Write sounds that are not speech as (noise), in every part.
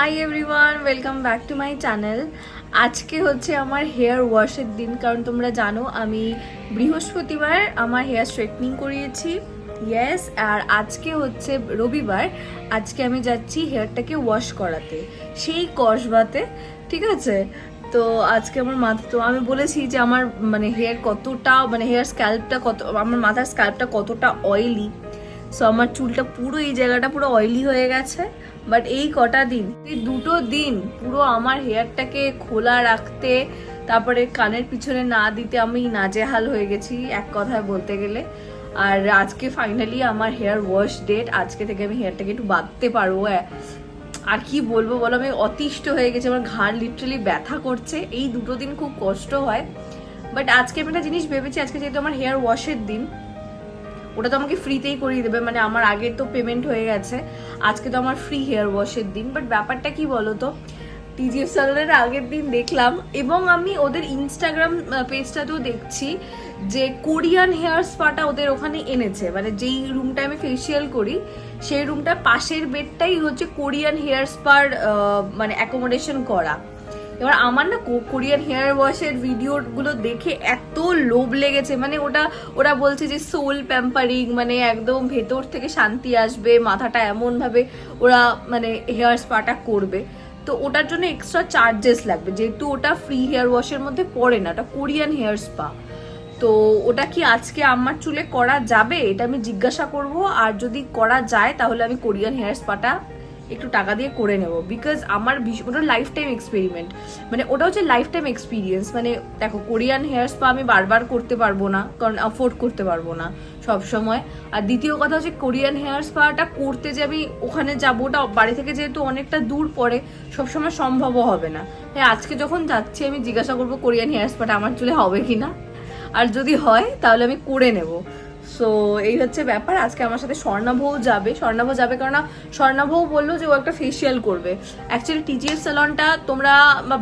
Hi everyone welcome back to my channel আজকে হচ্ছে আমার হেয়ার ওয়াশের দিন, কারণ তোমরা জানো আমি বৃহস্পতিবার আমার হেয়ার স্ট্রেটনিং করিয়েছি। ইয়েস আর আজকে হচ্ছে রবিবার, আজকে আমি যাচ্ছি হেয়ারটাকে ওয়াশ করাতে, সেই কসবাতে, ঠিক আছে? তো আজকে আমার মাথা, তো আমি বলেছি যে আমার মানে হেয়ার কতটা মানে হেয়ার স্ক্যাল্পটা কত, আমার মাথার স্ক্যাল্পটা কতটা অয়েলি সো আমার চুলটা পুরো এই জায়গাটা পুরো অয়েলি হয়ে গেছে। বাট এই কটা দিন, এই দুটো দিন পুরো আমার হেয়ারটাকে খোলা রাখতে, তারপরে কানের পিছনে না দিতে আমি নাজেহাল হয়ে গেছি, এক কথায় বলতে গেলে। আর আজকে ফাইনালি আমার হেয়ার ওয়াশ ডেট আজকে থেকে আমি হেয়ারটাকে একটু বাঁধতে পারব আর কি বলব বলো, আমি অতিষ্ঠ হয়ে গেছে, আমার ঘাড় লিটারালি ব্যথা করছে, এই দুটো দিন খুব কষ্ট হয়। বাট আজকে আমি একটা জিনিস ভেবেছি, আজকে যেহেতু আমার হেয়ার ওয়াশের দিন ওটা তো আমাকে ফ্রিতেই করিয়ে দেবে মানে আমার আগে তো পেমেন্ট হয়ে গেছে। আজকে তো আমার ফ্রি হেয়ার ওয়াশের দিন বাট ব্যাপারটা কি বলো তো টিজিএফ স্যালনের আগের দিন দেখলাম, এবং আমি ওদের ইনস্টাগ্রাম পেজটাতেও দেখছি যে কোরিয়ান হেয়ার স্পাটা ওদের ওখানে এনেছে। মানে যেই রুমটা আমি ফেসিয়াল করি, সেই রুমটা পাশের বেডটাই হচ্ছে কোরিয়ান হেয়ার স্পার মানে অ্যাকোমোডেশন করা। এবার আমার না কোরিয়ান হেয়ার ওয়াশের ভিডিওগুলো দেখে এত লোভ লেগেছে। মানে ওটা, ওরা বলছে যে সোল প্যাম্পারিং মানে একদম ভেতর থেকে শান্তি আসবে, মাথাটা এমনভাবে ওরা মানে হেয়ার স্পাটা করবে। তো ওটার জন্য এক্সট্রা চার্জেস লাগবে। যেহেতু ওটা ফ্রি হেয়ার ওয়াশের মধ্যে পড়ে না, ওটা কোরিয়ান হেয়ার স্পা। তো ওটা কি আজকে আমার চুলে করা যাবে? এটা আমি জিজ্ঞাসা করব। আর যদি করা যায়, তাহলে আমি কোরিয়ান হেয়ার স্পাটা একটু টাকা দিয়ে করে নেব। বিকজ আমার ওটা লাইফ টাইম এক্সপেরিমেন্ট মানে ওটা হচ্ছে লাইফ টাইম এক্সপিরিয়েন্স মানে দেখো কোরিয়ান হেয়ার স্পা আমি বারবার করতে পারব না, কারণ অ্যাফোর্ড করতে পারব না সব সময়। আর দ্বিতীয় কথা হচ্ছে কোরিয়ান হেয়ার স্পাটা করতে যে আমি ওখানে যাব ওটা বাড়ি থেকে যেহেতু অনেকটা দূর পড়ে সবসময় সম্ভবও হবে না। তাই আজকে যখন যাচ্ছি, আমি জিজ্ঞাসা করব কোরিয়ান হেয়ার স্পাটা আমার চুলে হবে কি না আর যদি হয়, তাহলে আমি করে নেব। সো এই হচ্ছে ব্যাপার। আজকে আমার সাথে স্বর্ণাভও যাবে। স্বর্ণাভ যাবে কারণ স্বর্ণাভও বলল যে ও একটা ফেসিয়াল করবে। অ্যাকচুয়ালি টিজিএফ স্যালনটা তোমরা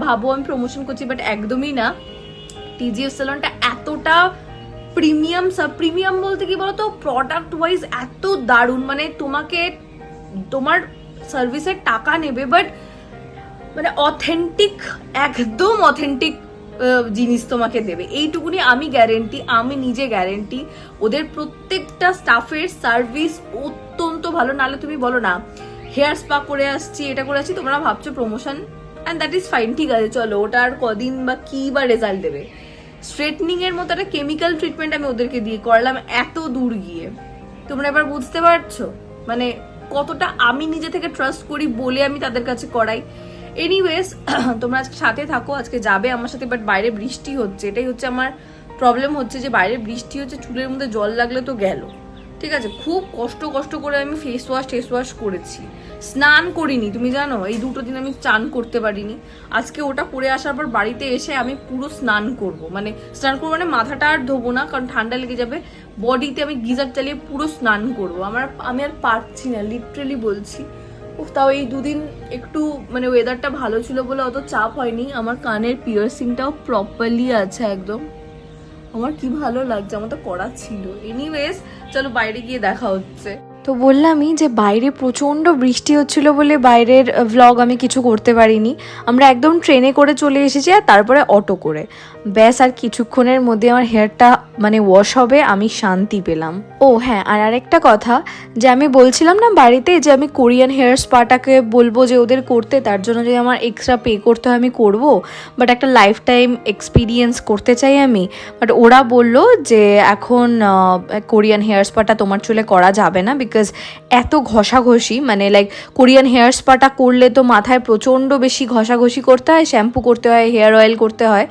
ভাবো আমি প্রমোশন করছি বাট একদমই না। টিজিএফ স্যালনটা এতটা প্রিমিয়াম সাব প্রিমিয়াম বলতে কি বলতো? প্রোডাক্ট ওয়াইজ এত দারুণ। মানে তোমাকে, তোমার সার্ভিসের টাকা নেবে বাট মানে অথেন্টিক একদম অথেন্টিক জিনিস তোমাকে দেবে। এইটুকুনি আমি গ্যারেন্টি আমি নিজে গ্যারেন্টি ওদের প্রত্যেকটা স্টাফের সার্ভিস অত্যন্ত ভালো। নালে তুমি বলো না হেয়ার স্পা করে আসছি, এটা করে আসছি, তোমরা ভাবছ promotion and that is fine ঠিক আছে, চলো, ওটা আর কদিন বা কি বা রেজাল্ট দেবে। স্ট্রেটনিং এর মতো একটা কেমিক্যাল ট্রিটমেন্ট আমি ওদেরকে দিয়ে করালাম এত দূর গিয়ে। তোমরা এবার বুঝতে পারছ? মানে কতটা আমি নিজে থেকে ট্রাস্ট করি বলে আমি তাদের কাছে করাই। এনিওয়েজ (clears throat) তোমরা আজকে সাথে থাকো, আজকে যাবে আমার সাথে বাট বাইরে বৃষ্টি হচ্ছে। এটাই হচ্ছে আমার প্রবলেম হচ্ছে যে বাইরে বৃষ্টি হচ্ছে, চুলের মধ্যে জল লাগলে তো গেল। ঠিক আছে? খুব কষ্ট কষ্ট করে আমি ফেস ওয়াশ টেস ওয়াশ করেছি। স্নান করিনি, তুমি জানো? এই দুটো দিন আমি চান করতে পারিনি। আজকে ওটা করে আসার পর বাড়িতে এসে আমি পুরো স্নান করব। মানে স্নান করব মানে মাথাটা আর ধোবো না, কারণ ঠান্ডা লেগে যাবে। বডিতে আমি গিজার চালিয়ে পুরো স্নান করব। আমার, আমি আর পারছি না লিটারেলি বলছি। উফ, তাও এই দুদিন একটু মানে ওয়েদারটা ভালো ছিল বলে অত চাপ হয়নি। আমার কানের পিয়ার্সিংটাও প্রপারলি আছে একদম। আমার কি ভালো লাগছে আমার তো করা ছিল। এনিওয়েজ চলো বাইরে গিয়ে দেখা হচ্ছে। তো বললামই যে বাইরে প্রচণ্ড বৃষ্টি হচ্ছিল বলে বাইরের ভ্লগ আমি কিছু করতে পারিনি। আমরা একদম ট্রেনে করে চলে এসেছি আর তারপরে অটো করে। ব্যাস, আর কিছুক্ষণের মধ্যে আমার হেয়ারটা মানে ওয়াশ হবে, আমি শান্তি পেলাম। ও হ্যাঁ আর আরেকটা কথা, যে আমি বলছিলাম না বাড়িতে যে আমি কোরিয়ান হেয়ার স্পাটাকে বলব যে ওদের করতে, তার জন্য যদি আমার এক্সট্রা পে করতে হয় আমি করব বাট একটা লাইফ টাইম এক্সপিরিয়েন্স করতে চাই আমি। বাট ওরা বলল যে এখন কোরিয়ান হেয়ার স্পাটা তোমার চুলে করা যাবে না বিকজ এত ঘষাঘষি মানে লাইক কোরিয়ান হেয়ার স্পাটা করলে তো মাথায় প্রচণ্ড বেশি ঘষাঘষি করতে হয় শ্যাম্পু করতে হয় হেয়ার অয়েল করতে হয়।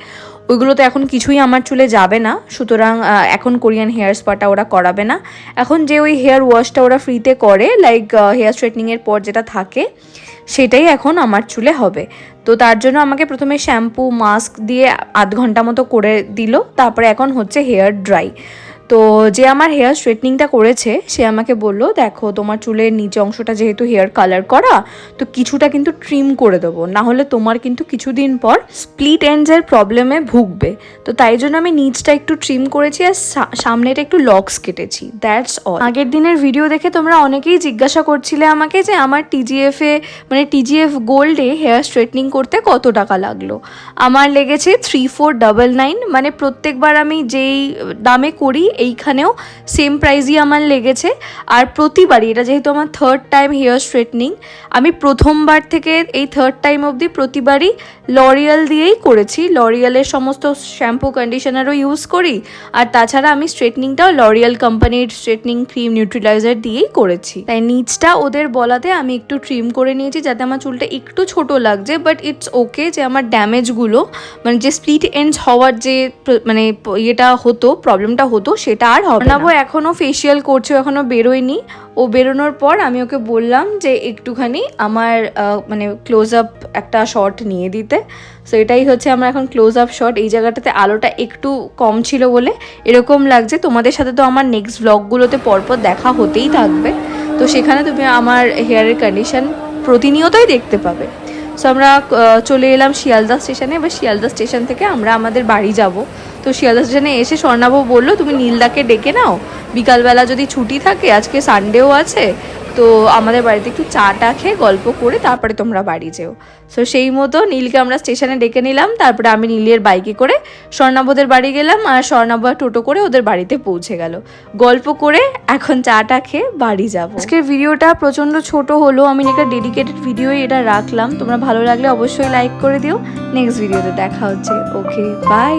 ওইগুলো তো এখন কিছুই আমার চুলে যাবে না। সুতরাং এখন কোরিয়ান হেয়ার স্পাটা ওরা করাবে না। এখন যে ওই হেয়ার ওয়াশটা ওরা ফ্রিতে করে লাইক হেয়ার স্ট্রেটনিংয়ের পর যেটা থাকে, সেটাই এখন আমার চুলে হবে। তো তার জন্য আমাকে প্রথমে শ্যাম্পু মাস্ক দিয়ে আধ ঘণ্টা মতো করে দিল, তারপরে এখন হচ্ছে হেয়ার ড্রাই তো যে আমার হেয়ার স্ট্রেটনিংটা করেছে, সে আমাকে বলল, দেখো, তোমার চুলের নিচে অংশটা যেহেতু হেয়ার কালার করা, তো কিছুটা কিন্তু ট্রিম করে দেবো। না হলে তোমার কিন্তু কিছুদিন পর স্প্লিট এন্ডসের প্রবলেমে ভুগবে। তো তাই জন্য আমি নিচটা একটু ট্রিম করেছি আর সামনেটা একটু লক্স কেটেছি। দ্যাটস অল আগের দিনের ভিডিও দেখে তোমরা অনেকেই জিজ্ঞাসা করছিলে আমাকে যে আমার টিজিএফ এ মানে টিজিএফ গোল্ডে হেয়ার স্ট্রেটনিং করতে কত টাকা লাগল? আমার লেগেছে থ্রি ফোর ডাবল নাইন মানে প্রত্যেকবার আমি যেই, দামে করি এইখানেও সেম প্রাইসই আমার লেগেছে। আর প্রতিবারই, এটা যেহেতু আমার থার্ড টাইম হেয়ার স্ট্রেটনিং আমি প্রথমবার থেকে এই থার্ড টাইম অবধি প্রতিবারই লরিয়াল দিয়েই করেছি। লরিয়ালের সমস্ত শ্যাম্পু কন্ডিশনারও ইউজ করি। আর তাছাড়া আমি স্ট্রেটনিংটাও লরিয়াল কোম্পানির স্ট্রেটনিং ক্রিম নিউট্রিলাইজার দিয়েই করেছি। তাই নিচটা ওদের বলাতে আমি একটু ট্রিম করে নিয়েছি যাতে আমার চুলটা একটু ছোট লাগছে বাট ইটস ওকে যে আমার ড্যামেজগুলো মানে যে স্প্লিট এন্ডস হওয়ার যে মানে ইয়েটা হতো প্রবলেমটা হতো সেটা আর হবে না। এখনও ফেসিয়াল করছে এখনও বেরোয়নি। ও বেরোনোর পর আমি ওকে বললাম যে একটুখানি আমার মানে ক্লোজ আপ একটা শট নিয়ে দিতে। সো এটাই হচ্ছে আমার এখন ক্লোজ আপ শট এই জায়গাটাতে আলোটা একটু কম ছিল বলে এরকম লাগছে। তোমাদের সাথে তো আমার নেক্সট ব্লগগুলোতে পরপর দেখা হতেই থাকবে। তো সেখানে তুমি আমার হেয়ারের কন্ডিশন প্রতিনিয়তই দেখতে পাবে। সো আমরা চলে এলাম শিয়ালদা স্টেশনে এবার শিয়ালদা স্টেশন থেকে আমরা আমাদের বাড়ি যাব। তো শিয়ালদা স্টেশনে এসে স্বর্ণাবু বলল, তুমি নীলদাকে ডেকে নাও। বিকালবেলা যদি ছুটি থাকে, আজকে সানডেও আছে, তো আমাদের বাড়িতে একটু চা টা খেয়ে গল্প করে তারপরে তোমরা বাড়ি যেও। সো সেই মতো নীলকে আমরা স্টেশনে ডেকে নিলাম, তারপরে আমি নীলের বাইকে করে স্বর্ণাবদের বাড়ি গেলাম, আর স্বর্ণাব টোটো করে ওদের বাড়িতে পৌঁছে গেল। গল্প করে এখন চা টা খেয়ে বাড়ি যাব। আজকের ভিডিওটা প্রচণ্ড ছোট হলো, আমি একটা ডেডিকেটেড ভিডিওই এটা রাখলাম। তোমরা ভালো লাগলে অবশ্যই লাইক করে দিও। নেক্সট ভিডিওতে দেখা হচ্ছে। Okay bye